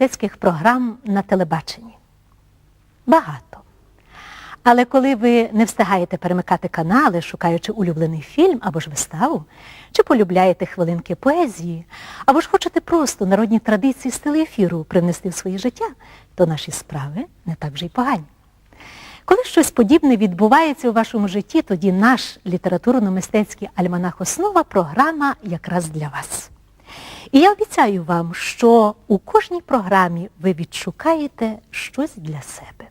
мистецьких програм на телебаченні? Багато. Але коли ви не встигаєте перемикати канали, шукаючи улюблений фільм або ж виставу, чи полюбляєте хвилинки поезії, або ж хочете просто народні традиції з телеефіру привнести в своє життя, то наші справи не так вже й погані. Коли щось подібне відбувається у вашому житті, тоді наш літературно-мистецький альманах «Основа» програма якраз для вас. І я обіцяю вам, що у кожній програмі ви відшукаєте щось для себе.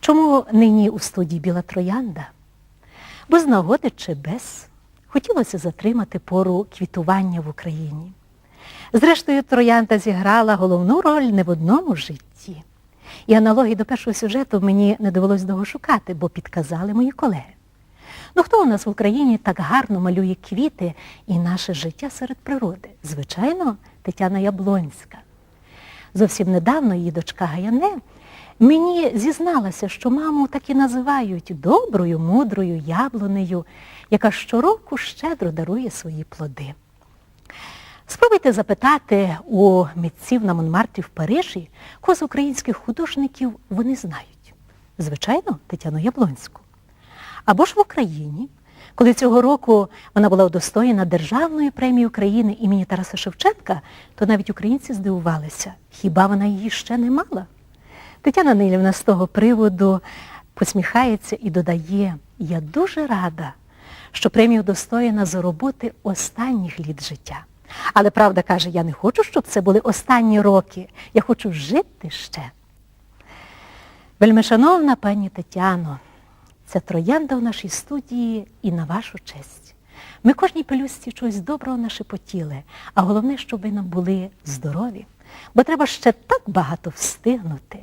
Чому нині у студії Біла Троянда? Бо з нагоди чи без хотілося затримати пору квітування в Україні. Зрештою, Троянда зіграла головну роль не в одному житті. І аналогії до першого сюжету мені не довелось довго шукати, бо підказали мої колеги. Ну хто у нас в Україні так гарно малює квіти і наше життя серед природи? Звичайно, Тетяна Яблонська. Зовсім недавно її дочка Гаяне мені зізналася, що маму так і називають доброю, мудрою яблунею, яка щороку щедро дарує свої плоди. Спробуйте запитати у митців на Монмартрі в Парижі, кого з українських художників вони знають. Звичайно, Тетяну Яблонську. Або ж в Україні, коли цього року вона була удостоєна Державної премії України імені Тараса Шевченка, то навіть українці здивувалися, хіба вона її ще не мала? Тетяна Нилівна з того приводу посміхається і додає, я дуже рада, що премія удостоєна за роботи останніх літ життя. Але правда каже, я не хочу, щоб це були останні роки. Я хочу жити ще. Вельмишановна пані Тетяно, це троянда в нашій студії і на вашу честь. Ми кожній пелюстці чогось доброго нашепотіли, а головне, щоб ви нам були здорові, бо треба ще так багато встигнути.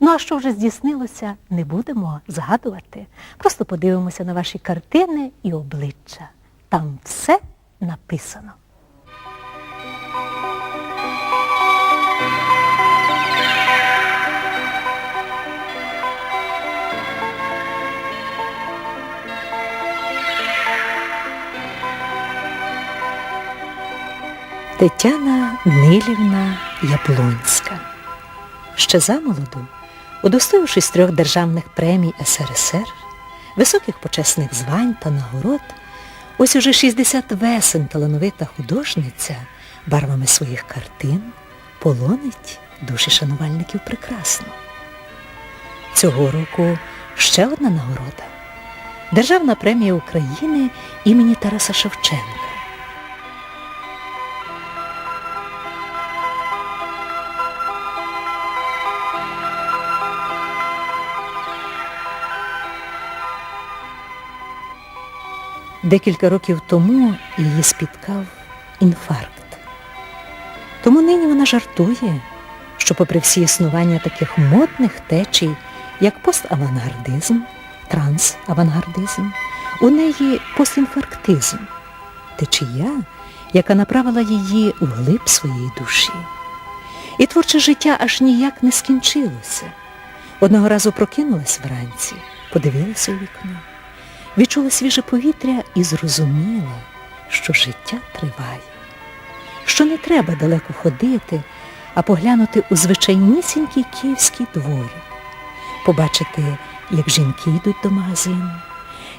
Ну а що вже здійснилося, не будемо згадувати. Просто подивимося на ваші картини і обличчя. Там все написано. Тетяна Нилівна Яблонська. Ще замолоду, удостоївшись трьох державних премій СРСР, високих почесних звань та нагород, ось уже 60 весен талановита художниця барвами своїх картин полонить душі шанувальників прекрасно. Цього року ще одна нагорода. Державна премія України імені Тараса Шевченка. Декілька років тому її спіткав інфаркт. Тому нині вона жартує, що попри всі існування таких модних течій, як поставангардизм, трансавангардизм, у неї постінфарктизм, течія, яка направила її в глиб своєї душі. І творче життя аж ніяк не скінчилося. Одного разу прокинулась вранці, подивилася у вікно відчула свіже повітря і зрозуміла, що життя триває, що не треба далеко ходити, а поглянути у звичайнісінький київський двор, побачити, як жінки йдуть до магазину,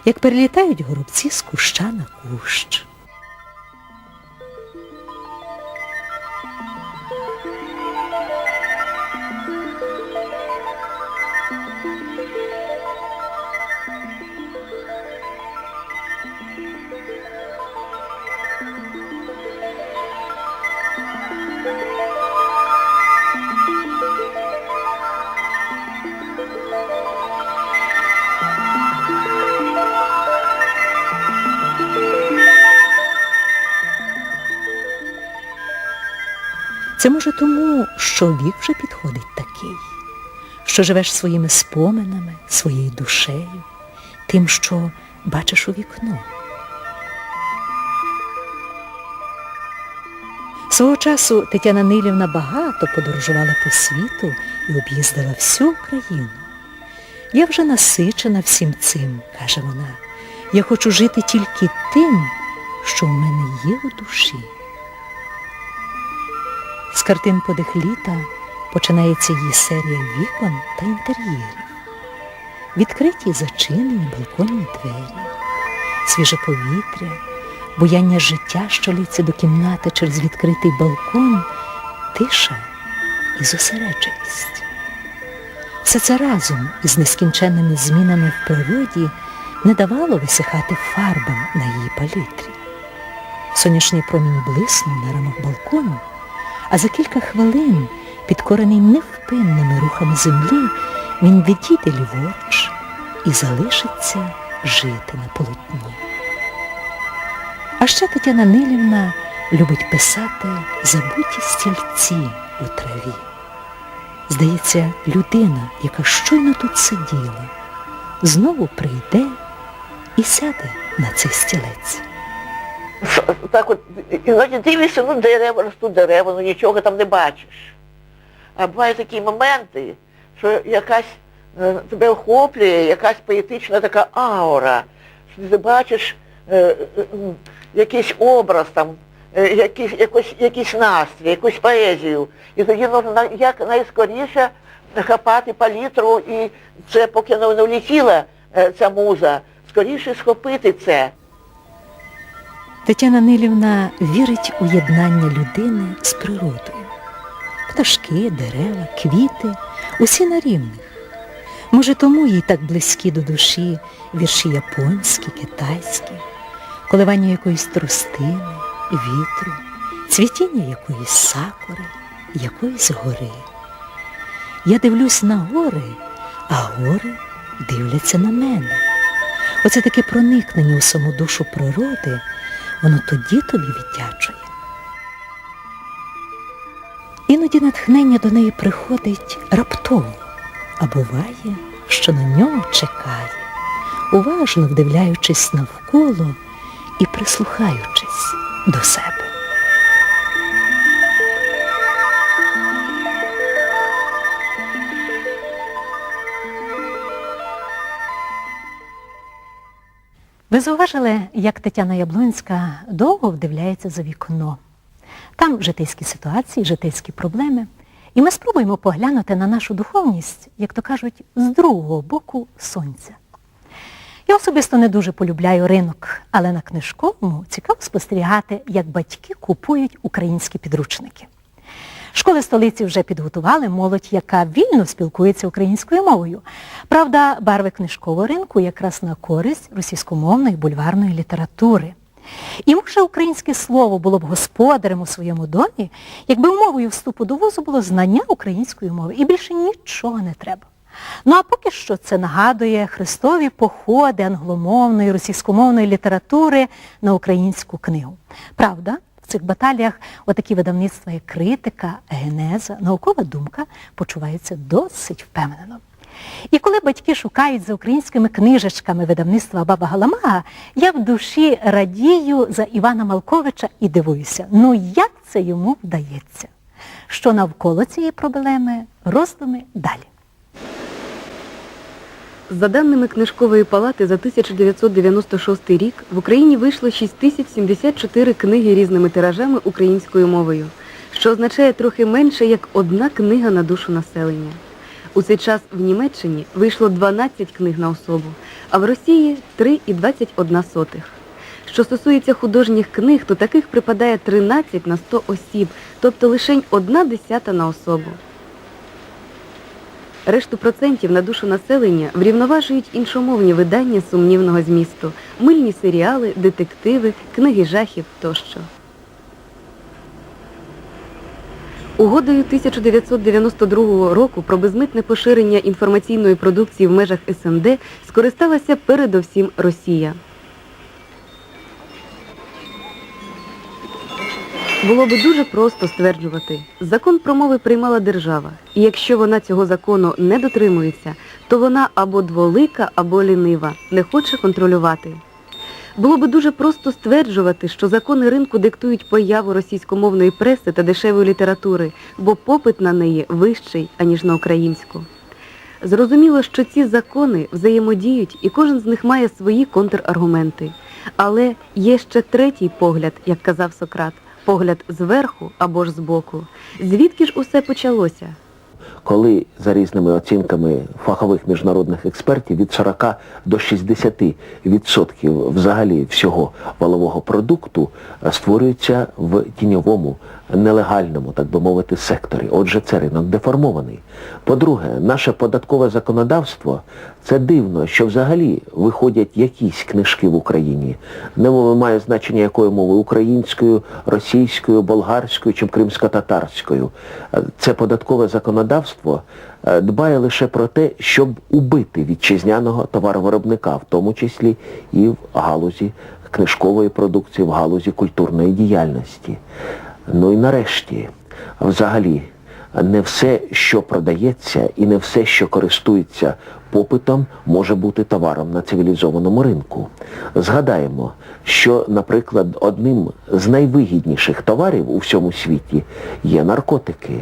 як перелітають горобці з куща на кущ. Це може тому, що вік вже підходить такий, що живеш своїми споминами, своєю душею, тим, що бачиш у вікно. Свого часу Тетяна Нилівна багато подорожувала по світу і об'їздила всю Україну. Я вже насичена всім цим, каже вона. Я хочу жити тільки тим, що в мене є у душі. З картин подих літа починається її серія вікон та інтер'єрів. Відкриті зачинені балконні двері, свіже повітря, буяння життя, що літься до кімнати через відкритий балкон, тиша і зосередженість. Все це разом із нескінченними змінами в природі не давало висихати фарбам на її палітрі. Сонячний промінь блиснув на рамах балкону, а за кілька хвилин, підкорений невпинними рухами землі, він відійде ліворуч і залишиться жити на полотні. А ще Тетяна Нилівна любить писати забуті стільці у траві. Здається, людина, яка щойно тут сиділа, знову прийде і сяде на цей стілець. Так от, іноді дивишся, ну дерева, ростуть дерева, ну нічого там не бачиш. А бувають такі моменти, що якась е, тебе охоплює, якась поетична така аура, що ти бачиш е, е, якийсь образ там, е, якийсь, якось, якийсь настрій, якусь поезію. І тоді можна як найскоріше хапати палітру, і це поки не влетіла е, ця муза, скоріше схопити це. Тетяна Нилівна вірить у єднання людини з природою. Пташки, дерева, квіти усі на рівних. Може, тому їй так близькі до душі вірші японські, китайські, коливання якоїсь тростини, вітру, цвітіння якоїсь сакури, якоїсь гори. Я дивлюсь на гори, а гори дивляться на мене. Оце таке проникнення у саму душу природи, воно тоді тобі віддячує. Іноді натхнення до неї приходить раптово, а буває, що на нього чекає, уважно вдивляючись навколо і прислухаючись до себе. Ви зауважили, як Тетяна Яблонська довго вдивляється за вікно. Там житейські ситуації, житейські проблеми. І ми спробуємо поглянути на нашу духовність, як то кажуть, з другого боку сонця. Я особисто не дуже полюбляю ринок, але на книжковому цікаво спостерігати, як батьки купують українські підручники. Школи столиці вже підготували молодь, яка вільно спілкується українською мовою. Правда, барви книжкового ринку якраз на користь російськомовної бульварної літератури. І може українське слово було б господарем у своєму домі, якби умовою вступу до вузу було знання української мови. І більше нічого не треба. Ну а поки що це нагадує хрестові походи англомовної, російськомовної літератури на українську книгу. Правда, цих баталіях отакі видавництва, як критика, генеза, наукова думка почуваються досить впевнено. І коли батьки шукають за українськими книжечками видавництва Баба Галамага, я в душі радію за Івана Малковича і дивуюся, ну як це йому вдається? Що навколо цієї проблеми, роздуми далі. За даними Книжкової палати, за 1996 рік в Україні вийшло 6074 книги різними тиражами українською мовою, що означає трохи менше, як одна книга на душу населення. У цей час в Німеччині вийшло 12 книг на особу, а в Росії 3,21 сотих. Що стосується художніх книг, то таких припадає 13 на 100 осіб, тобто лише одна десята на особу. Решту процентів на душу населення врівноважують іншомовні видання сумнівного змісту, мильні серіали, детективи, книги жахів тощо. Угодою 1992 року про безмитне поширення інформаційної продукції в межах СНД скористалася передовсім Росія. Було би дуже просто стверджувати, закон про мови приймала держава, і якщо вона цього закону не дотримується, то вона або дволика, або лінива, не хоче контролювати. Було би дуже просто стверджувати, що закони ринку диктують появу російськомовної преси та дешевої літератури, бо попит на неї вищий, аніж на українську. Зрозуміло, що ці закони взаємодіють і кожен з них має свої контраргументи. Але є ще третій погляд, як казав Сократ, погляд зверху або ж збоку. Звідки ж усе почалося? коли за різними оцінками фахових міжнародних експертів від 40 до 60% взагалі всього валового продукту е, створюється в тіньовому, нелегальному, так би мовити, секторі. Отже, це ринок деформований. По-друге, наше податкове законодавство це дивно, що взагалі виходять якісь книжки в Україні. Не має значення якою мовою українською, російською, болгарською чи кримсько-татарською. Це податкове законодавство е, дбає лише про те, щоб убити вітчизняного товаровиробника, в тому числі і в галузі книжкової продукції, в галузі культурної діяльності. Ну і нарешті, взагалі, не все, що продається, і не все, що користується попитом, може бути товаром на цивілізованому ринку. Згадаємо, що, наприклад, одним з найвигідніших товарів у всьому світі є наркотики.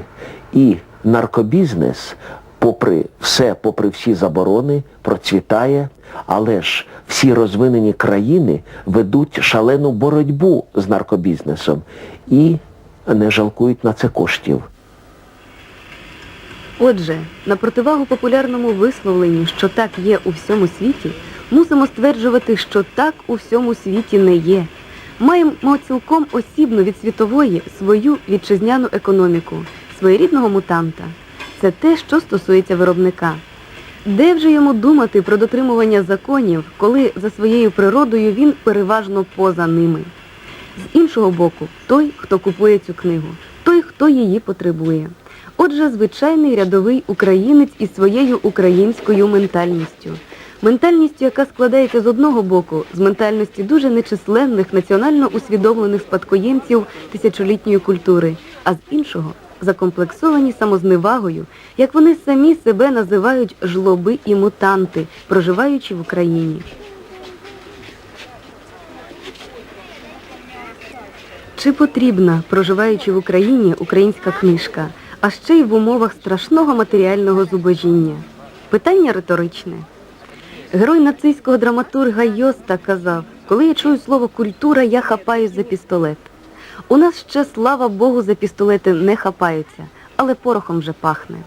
І наркобізнес, попри все, попри всі заборони, процвітає, але ж всі розвинені країни ведуть шалену боротьбу з наркобізнесом і не жалкують на це коштів. Отже, на противагу популярному висловленню, що так є у всьому світі, мусимо стверджувати, що так у всьому світі не є. Маємо цілком осібну від світової свою вітчизняну економіку, своєрідного мутанта. Це те, що стосується виробника. Де вже йому думати про дотримування законів, коли за своєю природою він переважно поза ними? З іншого боку, той, хто купує цю книгу, той, хто її потребує. Отже, звичайний рядовий українець із своєю українською ментальністю. Ментальністю, яка складається з одного боку з ментальності дуже нечисленних національно усвідомлених спадкоємців тисячолітньої культури, а з іншого закомплексовані самозневагою, як вони самі себе називають жлоби і мутанти, проживаючи в Україні. Чи потрібна, проживаючи в Україні, українська книжка, а ще й в умовах страшного матеріального зубожіння? Питання риторичне. Герой нацистського драматурга Йоста казав, коли я чую слово культура, я хапаюсь за пістолет. У нас ще, слава Богу, за пістолети не хапаються, але порохом вже пахне.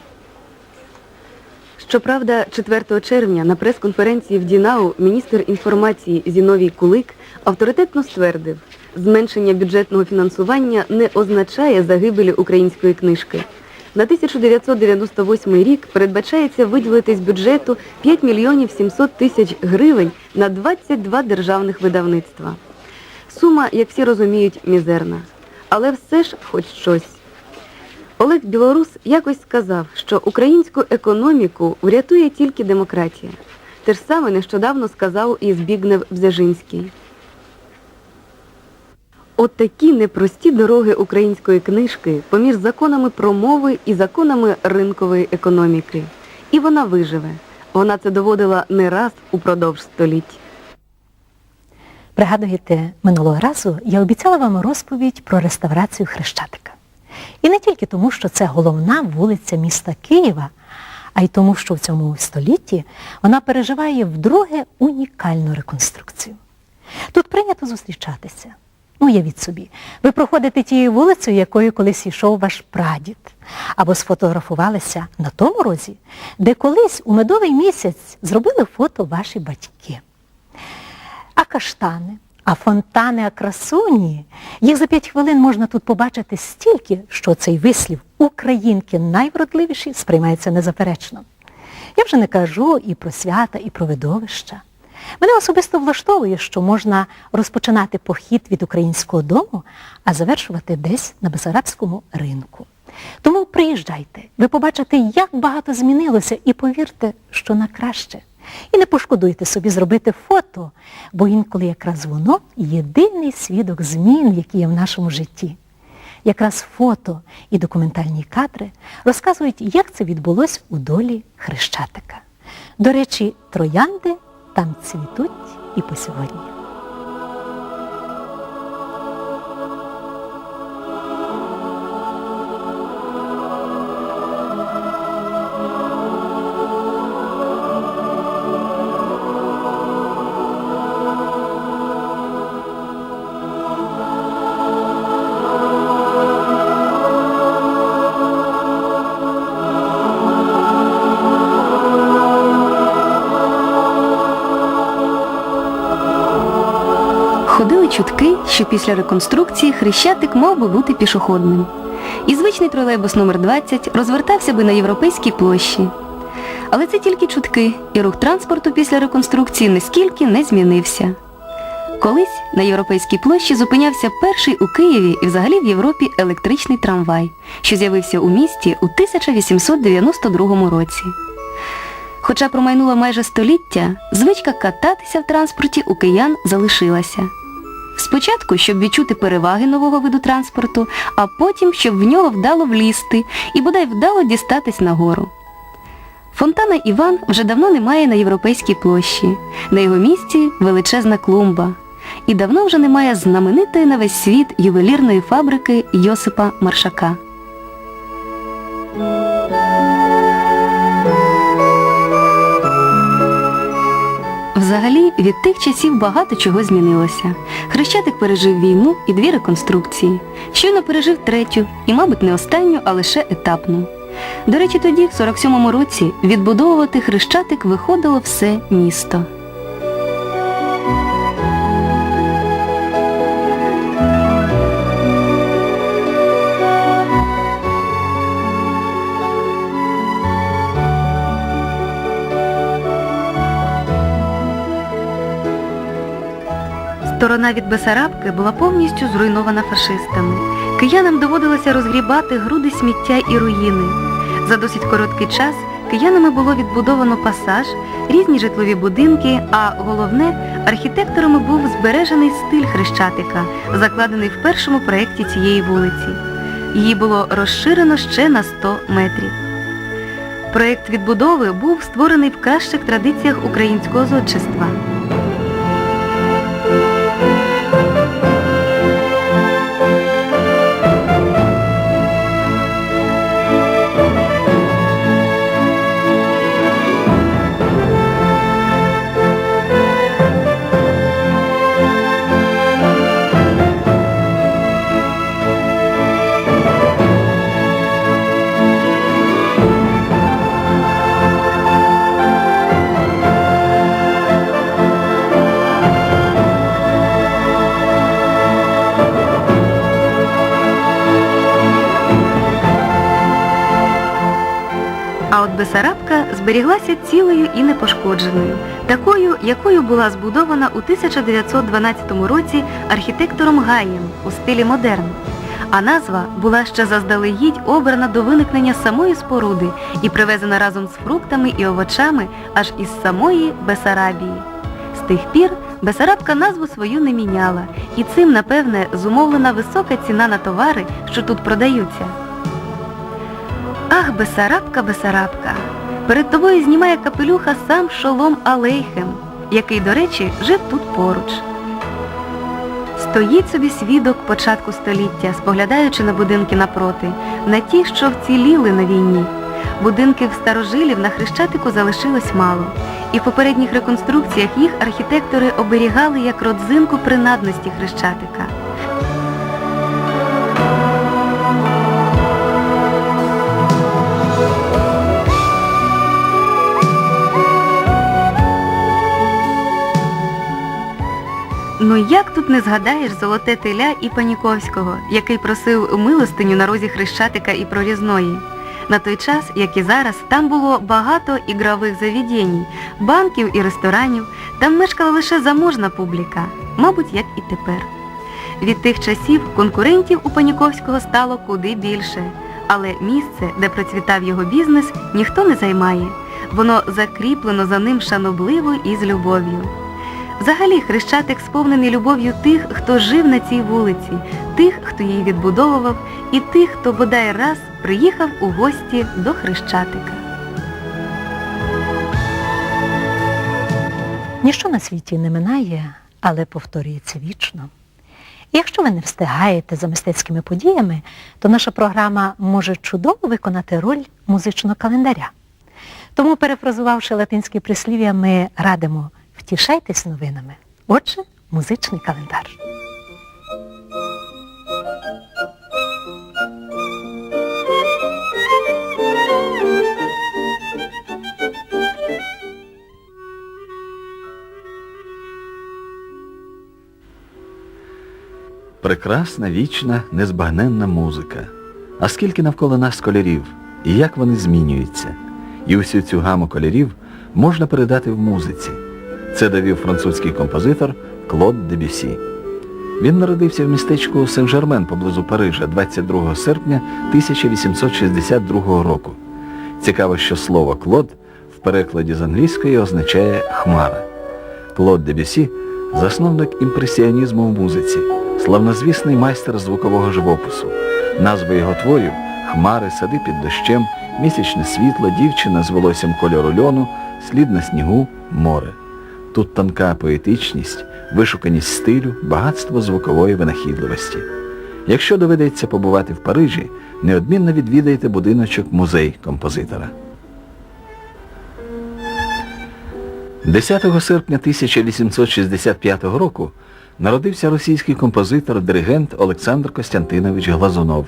Щоправда, 4 червня на прес-конференції в Дінау міністр інформації Зіновій Кулик авторитетно ствердив, зменшення бюджетного фінансування не означає загибелі української книжки. На 1998 рік передбачається виділити з бюджету 5 мільйонів 700 тисяч гривень на 22 державних видавництва. Сума, як всі розуміють, мізерна. Але все ж хоч щось. Олег Білорус якось сказав, що українську економіку врятує тільки демократія. Те ж саме нещодавно сказав і Збігнев Бзежинський. От такі непрості дороги української книжки поміж законами промови і законами ринкової економіки. І вона виживе. Вона це доводила не раз упродовж століть. Пригадуєте, минулого разу я обіцяла вам розповідь про реставрацію Хрещатика. І не тільки тому, що це головна вулиця міста Києва, а й тому, що в цьому столітті вона переживає вдруге унікальну реконструкцію. Тут прийнято зустрічатися. Ну, уявіть собі, ви проходите тією вулицею, якою колись йшов ваш прадід, або сфотографувалися на тому розі, де колись у медовий місяць зробили фото ваші батьки. А каштани, а фонтани, а красуні, їх за п'ять хвилин можна тут побачити стільки, що цей вислів «Українки найвродливіші» сприймається незаперечно. Я вже не кажу і про свята, і про видовища. Мене особисто влаштовує, що можна розпочинати похід від українського дому, а завершувати десь на Бесарабському ринку. Тому приїжджайте, ви побачите, як багато змінилося, і повірте, що на краще. І не пошкодуйте собі зробити фото, бо інколи якраз воно єдиний свідок змін, які є в нашому житті. Якраз фото і документальні кадри розказують, як це відбулось у долі Хрещатика. До речі, троянди там цвітуть і по сьогодні. Що після реконструкції Хрещатик мав би бути пішохідним. І звичний тролейбус номер 20 розвертався би на європейській площі. Але це тільки чутки, і рух транспорту після реконструкції нискільки не змінився. Колись на європейській площі зупинявся перший у Києві і взагалі в Європі електричний трамвай, що з'явився у місті у 1892 році. Хоча промайнуло майже століття, звичка кататися в транспорті у киян залишилася. Спочатку, щоб відчути переваги нового виду транспорту, а потім, щоб в нього вдало влізти і бодай вдало дістатись нагору. Фонтана Іван вже давно немає на європейській площі. На його місці величезна клумба. І давно вже немає знаменитої на весь світ ювелірної фабрики Йосипа Маршака. Взагалі, від тих часів багато чого змінилося. Хрещатик пережив війну і дві реконструкції. Щойно пережив третю, і, мабуть, не останню, а лише етапну. До речі, тоді, в 47-му році, відбудовувати Хрещатик виходило все місто. Сторона від Бесарабки була повністю зруйнована фашистами. Киянам доводилося розгрібати груди сміття і руїни. За досить короткий час киянами було відбудовано пасаж, різні житлові будинки, а головне, архітекторами був збережений стиль Хрещатика, закладений в першому проєкті цієї вулиці. Її було розширено ще на 100 метрів. Проєкт відбудови був створений в кращих традиціях українського зодчества. Зберіглася цілою і непошкодженою, такою, якою була збудована у 1912 році архітектором Гаєм у стилі модерн. А назва була ще заздалегідь обрана до виникнення самої споруди і привезена разом з фруктами і овочами аж із самої Бесарабії. З тих пір Бесарабка назву свою не міняла, і цим, напевне, зумовлена висока ціна на товари, що тут продаються. Ах, Бесарабка, Бесарабка, перед тобою знімає капелюха сам Шолом Алейхем, який, до речі, жив тут поруч. Стоїть собі свідок початку століття, споглядаючи на будинки напроти, на ті, що вціліли на війні. Будинків старожилів на Хрещатику залишилось мало, і в попередніх реконструкціях їх архітектори оберігали як родзинку принадності Хрещатика. Ну як тут не згадаєш золоте теля і Паніковського, який просив милостиню на розі Хрещатика і Прорізної. На той час, як і зараз, там було багато ігрових заведень, банків і ресторанів, там мешкала лише заможна публіка, мабуть, як і тепер. Від тих часів конкурентів у Паніковського стало куди більше, але місце, де процвітав його бізнес, ніхто не займає. Воно закріплено за ним шанобливо і з любов'ю. Взагалі Хрещатик сповнений любов'ю тих, хто жив на цій вулиці, тих, хто її відбудовував, і тих, хто бодай раз приїхав у гості до Хрещатика. Ніщо на світі не минає, але повторюється вічно. Якщо ви не встигаєте за мистецькими подіями, то наша програма може чудово виконати роль музичного календаря. Тому, перефразувавши латинське прислів'я, ми радимо втішайтесь новинами. Отже, музичний календар. Прекрасна, вічна, незбагненна музика. А скільки навколо нас кольорів, і як вони змінюються. І усю цю гаму кольорів можна передати в музиці. Це довів французький композитор Клод Дебюсі. Він народився в містечку Сен-Жермен поблизу Парижа 22 серпня 1862 року. Цікаво, що слово Клод в перекладі з англійської означає хмара. Клод Дебюсі – засновник імпресіонізму в музиці, славнозвісний майстер звукового живопису. Назви його творів Хмари, сади під дощем, місячне світло, дівчина з волоссям кольору льону, слід на снігу, море. Тут тонка поетичність, вишуканість стилю, багатство звукової винахідливості. Якщо доведеться побувати в Парижі, неодмінно відвідайте будиночок музей композитора. 10 серпня 1865 року народився російський композитор, диригент Олександр Костянтинович Глазунов,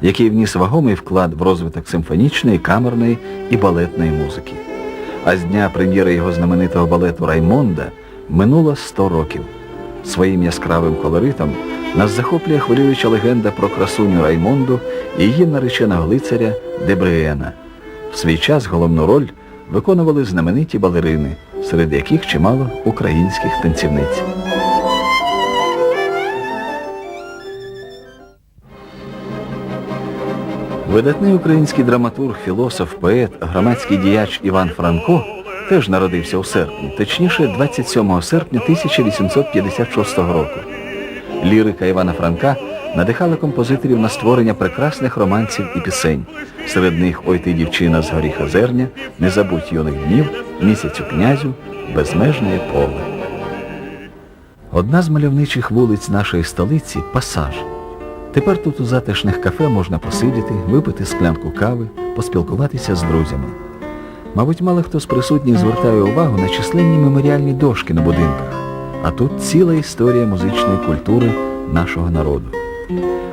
який вніс вагомий вклад в розвиток симфонічної, камерної і балетної музики. А з дня прем'єри його знаменитого балету Раймонда минуло 100 років. Своїм яскравим колоритом нас захоплює хвилююча легенда про красуню Раймонду і її нареченого лицаря Дебриена. В свій час головну роль виконували знамениті балерини, серед яких чимало українських танцівниць. Видатний український драматург, філософ, поет, громадський діяч Іван Франко теж народився у серпні, точніше 27 серпня 1856 року. Лірика Івана Франка надихала композиторів на створення прекрасних романсів і пісень. Серед них «Ой ти, дівчина з горіха зерня», «Не забудь юних днів», «Місяцю князю», «Безмежне поле». Одна з мальовничих вулиць нашої столиці – Пасаж. Тепер тут у затишних кафе можна посидіти, випити склянку кави, поспілкуватися з друзями. Мабуть, мало хто з присутніх звертає увагу на численні меморіальні дошки на будинках. А тут ціла історія музичної культури нашого народу.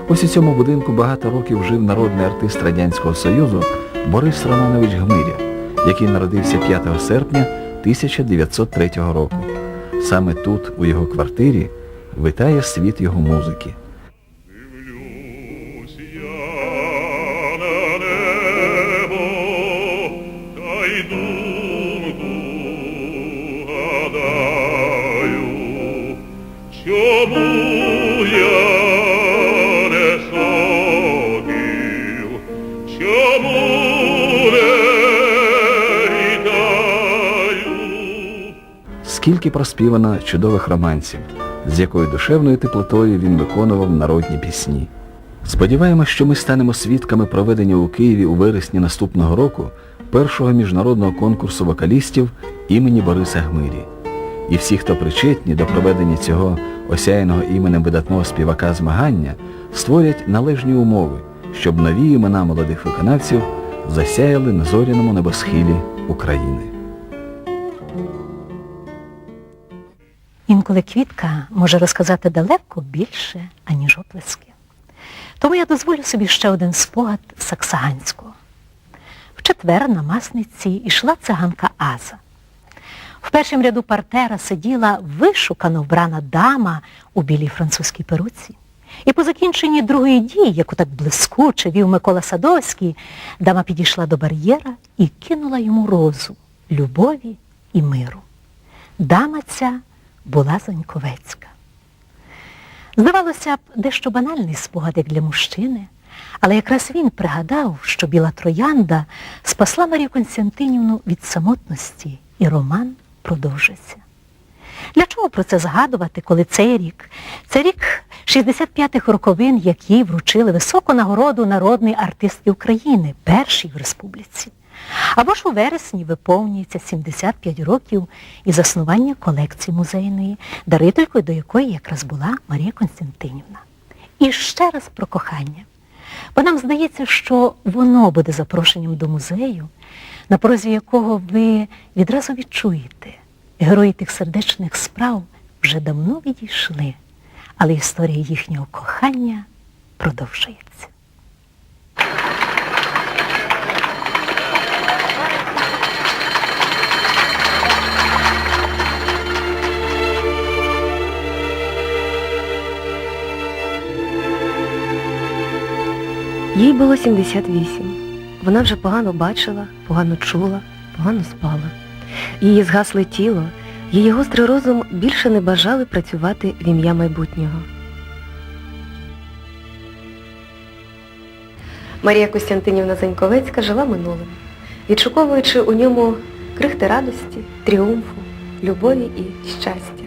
Ось у цьому будинку багато років жив народний артист Радянського Союзу Борис Романович Гмиря, який народився 5 серпня 1903 року. Саме тут, у його квартирі, витає світ його музики. Скільки проспівано чудових романсів, з якою душевною теплотою він виконував народні пісні. Сподіваємось, що ми станемо свідками проведення у Києві у вересні наступного року першого міжнародного конкурсу вокалістів імені Бориса Гмирі. І всі, хто причетні до проведення цього осяяного іменем видатного співака змагання, створять належні умови, щоб нові імена молодих виконавців засяяли на зоряному небосхилі України. Інколи квітка може розказати далеко більше, аніж оплески. Тому я дозволю собі ще один спогад Саксаганського. В четвер на масниці йшла циганка Аза. В першому ряду партера сиділа вишукано вбрана дама у білій французькій перуці. І по закінченні другої дії, яку так блискуче вів Микола Садовський, дама підійшла до бар'єра і кинула йому розу любові і миру. Дама ця була Заньковецька. Здавалося б, дещо банальний спогад як для мужчини, але якраз він пригадав, що біла троянда спасла Марію Константинівну від самотності, і роман продовжиться. Для чого про це згадувати, коли цей рік? Це рік 65-х роковин, як їй вручили високу нагороду народної артистки України, першій в республіці. Або ж у вересні виповнюється 75 років із заснування колекції музейної, дарителькою до якої якраз була Марія Константинівна. І ще раз про кохання. Бо нам здається, що воно буде запрошенням до музею, на порозі якого ви відразу відчуєте, герої тих сердечних справ вже давно відійшли, але історія їхнього кохання продовжується. Їй було 78. Вона вже погано бачила, погано чула, погано спала. Її згасле тіло, її гострий розум більше не бажали працювати в ім'я майбутнього. Марія Костянтинівна Заньковецька жила минулим, відшуковуючи у ньому крихти радості, тріумфу, любові і щастя.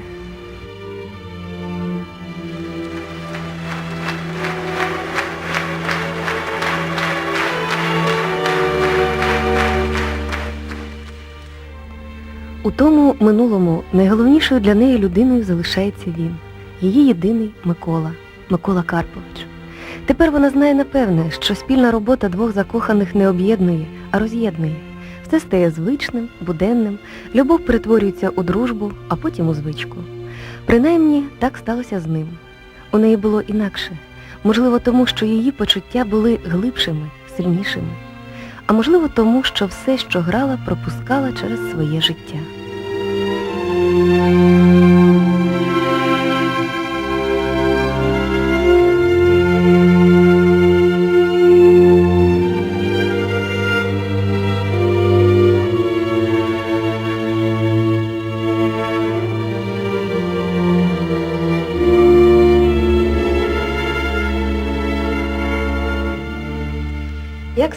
У тому минулому найголовнішою для неї людиною залишається він, її єдиний Микола, Микола Карпович. Тепер вона знає напевне, що спільна робота двох закоханих не об'єднує, а роз'єднує. Все стає звичним, буденним, любов перетворюється у дружбу, а потім у звичку. Принаймні, так сталося з ним. У неї було інакше, можливо, тому, що її почуття були глибшими, сильнішими. А можливо, тому, що все, що грала, пропускала через своє життя.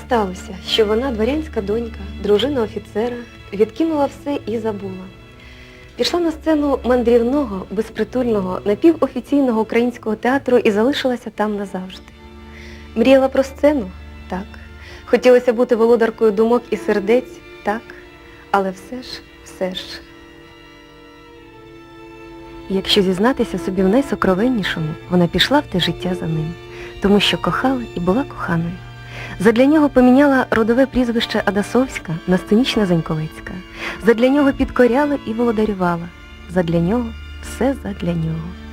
Сталося, що вона, дворянська донька, дружина офіцера, відкинула все і забула. Пішла на сцену мандрівного, безпритульного, напівофіційного українського театру і залишилася там назавжди. Мріяла про сцену? Так. Хотілося бути володаркою думок і сердець? Так. Але все ж, все ж. Якщо зізнатися собі в найсокровеннішому, вона пішла в те життя за ним, тому що кохала і була коханою. Задля нього поміняла родове прізвище Адасовська на сценічне Заньковецька. Задля нього підкоряла і володарювала. Задля нього все задля нього.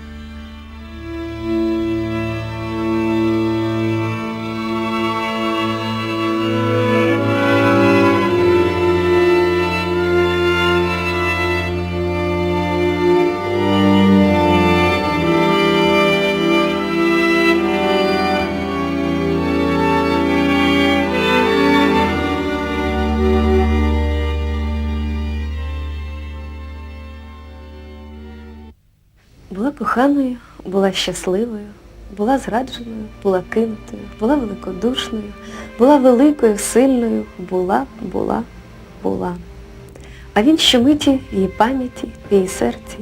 Щасливою, була зрадженою, була кинутою, була великодушною, була великою, сильною, була, була, була. А він щомиті в її пам'яті, в її серці,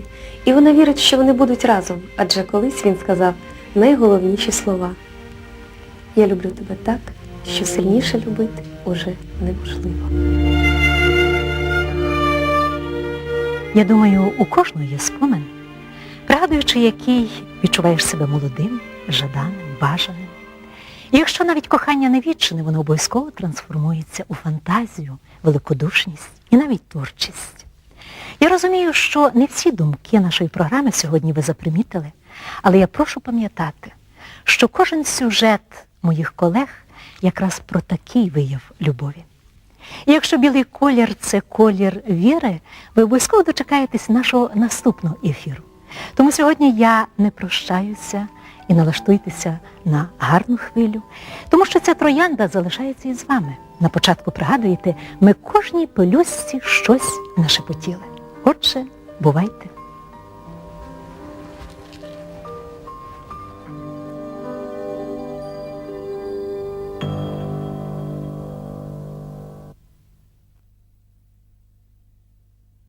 і вона вірить, що вони будуть разом, адже колись він сказав найголовніші слова. Я люблю тебе так, що сильніше любити уже неможливо. Я думаю, у кожного є спомин, пригадуючи який відчуваєш себе молодим, жаданим, бажаним. І якщо навіть кохання не відчине, воно обов'язково трансформується у фантазію, великодушність і навіть творчість. Я розумію, що не всі думки нашої програми сьогодні ви запримітили, але я прошу пам'ятати, що кожен сюжет моїх колег якраз про такий вияв любові. І якщо білий колір це колір віри, ви обов'язково дочекаєтесь нашого наступного ефіру. Тому сьогодні я не прощаюся і налаштуйтеся на гарну хвилю, тому що ця троянда залишається із вами. На початку пригадуєте, ми кожній пелюстці щось нашепотіли. Отже, бувайте.